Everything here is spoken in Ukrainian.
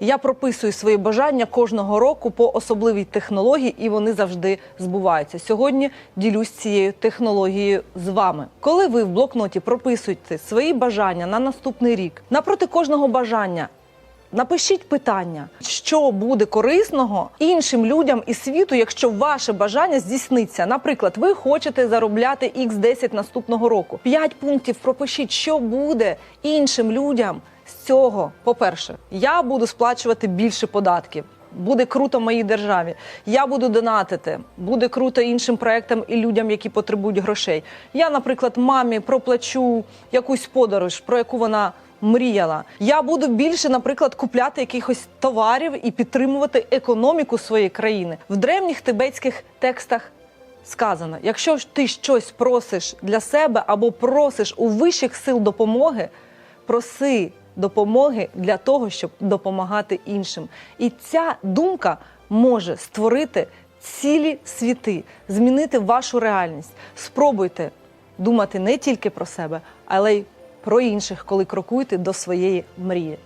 Я прописую свої бажання кожного року по особливій технології, і вони завжди збуваються. Сьогодні ділюсь цією технологією з вами. Коли ви в блокноті прописуєте свої бажання на наступний рік, напроти кожного бажання. Напишіть питання, що буде корисного іншим людям і світу, якщо ваше бажання здійсниться. Наприклад, ви хочете заробляти x 10 наступного року. П'ять пунктів пропишіть, що буде іншим людям з цього. По-перше, я буду сплачувати більше податків. Буде круто моїй державі. Я буду донатити. Буде круто іншим проектам і людям, які потребують грошей. Я, наприклад, мамі проплачу якусь подорож, про яку вона мріяла. Я буду більше, наприклад, купляти якихось товарів і підтримувати економіку своєї країни. В древніх тибетських текстах сказано: якщо ти щось просиш для себе або просиш у вищих сил допомоги, проси допомоги для того, щоб допомагати іншим. І ця думка може створити цілі світи, змінити вашу реальність. Спробуйте думати не тільки про себе, але й про інших, коли крокуєте до своєї мрії.